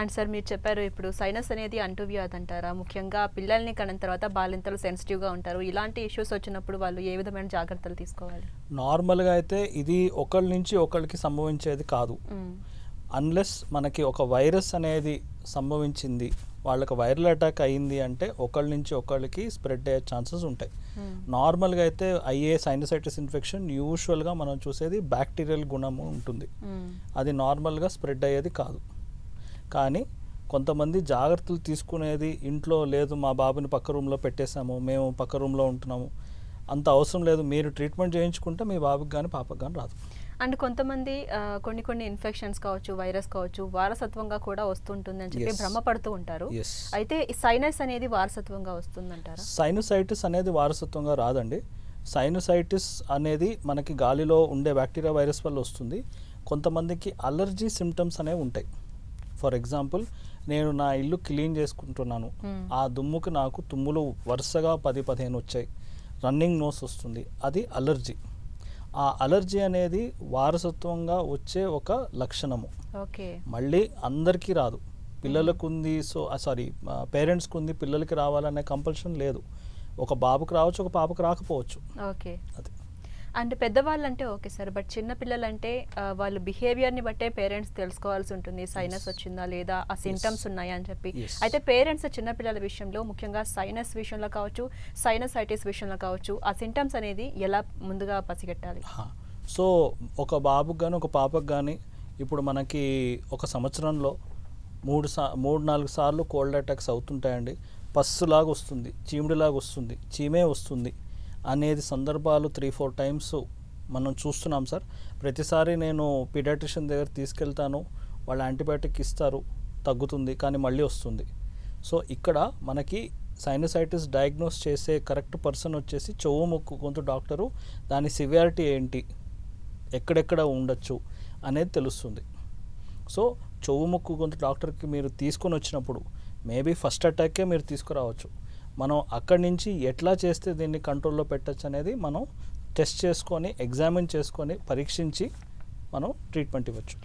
And sir మీరు చెప్పారు ఇప్పుడు సైనస్ అనేది అంటువ్యాధి అంటారా? ముఖ్యంగా పిల్లల్ని కన్న తర్వాత బాలింతలు సెన్సిటివ్గా ఉంటారు. ఇలాంటి ఇష్యూస్ వచ్చినప్పుడు వాళ్ళు ఏ విధమైన జాగ్రత్తలు తీసుకోవాలి? నార్మల్గా అయితే ఇది ఒకళ్ళ నుంచి ఒకళ్ళకి సంభవించేది కాదు. అన్లెస్ మనకి ఒక వైరస్ అనేది సంభవించింది వాళ్ళకి వైరల్ అటాక్ అయింది అంటే ఒకళ్ళ నుంచి ఒకళ్ళకి స్ప్రెడ్ అయ్యే ఛాన్సెస్ ఉంటాయి. నార్మల్గా అయితే అయ్యే సైనసైటిస్ ఇన్ఫెక్షన్ యూజువల్గా మనం చూసేది బ్యాక్టీరియల్ గుణము ఉంటుంది. అది నార్మల్గా స్ప్రెడ్ అయ్యేది కాదు. కానీ కొంతమంది జాగ్రత్తలు తీసుకునేది ఇంట్లో లేదు మా బాబుని పక్క రూమ్లో పెట్టేశాము మేము పక్క రూమ్లో ఉంటున్నాము. అంత అవసరం లేదు మీరు ట్రీట్మెంట్ చేయించుకుంటే మీ బాబుకి కానీ పాపకి కానీ రాదు. అండ్ కొంతమంది కొన్ని కొన్ని ఇన్ఫెక్షన్స్ కావచ్చు వైరస్ కావచ్చు వారసత్వంగా కూడా వస్తుంటుంది అని చెప్పి. భ్రమపడుతూ ఉంటారు. అయితే సైనస్ అనేది వారసత్వంగా వస్తుందంటారా? సైనసైటిస్ అనేది వారసత్వంగా రాదండి. సైనసైటిస్ అనేది మనకి గాలిలో ఉండే బ్యాక్టీరియా వైరస్ వల్ల వస్తుంది. కొంతమందికి అలర్జీ సిమ్టమ్స్ అనేవి ఉంటాయి. ఫర్ ఎగ్జాంపుల్ నేను నా ఇల్లు క్లీన్ చేసుకుంటున్నాను. ఆ దుమ్ముకి నాకు తుమ్ములు వరుసగా పది పదిహేను వచ్చాయి. రన్నింగ్ నోస్ వస్తుంది. అది అలర్జీ. ఆ అలర్జీ అనేది వారసత్వంగా వచ్చే ఒక లక్షణము. మళ్ళీ అందరికీ రాదు. పిల్లలకు ఉంది సో సారీ పేరెంట్స్కి ఉంది పిల్లలకి రావాలనే కంపల్షన్ లేదు. ఒక బాబుకి రావచ్చు ఒక పాపకు రాకపోవచ్చు. అది. అండ్ పెద్దవాళ్ళు అంటే ఓకే సార్ బట్ చిన్న పిల్లలంటే ఆ, వాళ్ళు బిహేవియర్ని బట్టే పేరెంట్స్ తెలుసుకోవాల్సి ఉంటుంది. సైనస్ వచ్చిందా లేదా ఆ సింటమ్స్ ఉన్నాయా అని చెప్పి. అయితే పేరెంట్స్ చిన్న పిల్లల విషయంలో ముఖ్యంగా సైనస్ విషయంలో కావచ్చు సైనసైటిస్ విషయంలో కావచ్చు ఆ సింటమ్స్ అనేది ఎలా ముందుగా పసిగట్టాలి. సో ఒక బాబుకి కానీ ఒక పాపకు కానీ ఇప్పుడు మనకి ఒక సంవత్సరంలో మూడు సా మూడు నాలుగు సార్లు కోల్డ్ అటాక్స్ అవుతుంటాయండి. పస్సులాగా వస్తుంది చీమిడిలాగా వస్తుంది చీమే వస్తుంది. అనేది సందర్భాలు త్రీ ఫోర్ టైమ్స్ మనం చూస్తున్నాం సార్. ప్రతిసారి నేను పీడియాట్రిషియన్ దగ్గర తీసుకెళ్తాను వాళ్ళు యాంటీబయాటిక్ ఇస్తారు తగ్గుతుంది కానీ మళ్ళీ వస్తుంది. సో ఇక్కడ మనకి సైనసైటిస్ డయాగ్నోస్ చేసే కరెక్ట్ పర్సన్ వచ్చేసి చెవు ముక్కు గొంతు డాక్టరు. దాని సివియారిటీ ఏంటి? ఎక్కడెక్కడ ఉండొచ్చు అనేది తెలుస్తుంది. సో చెవు ముక్కు గొంతు డాక్టర్కి మీరు తీసుకొని వచ్చినప్పుడు మేబీ ఫస్ట్ అటాకే మీరు తీసుకురావచ్చు. మనం అక్కడి నుంచి ఎట్లా చేస్తే దీన్ని కంట్రోల్లో పెట్టచ్చు అనేది మనం టెస్ట్ చేసుకొని ఎగ్జామిన్ చేసుకొని పరీక్షించి మనం ట్రీట్మెంట్ ఇవ్వచ్చు.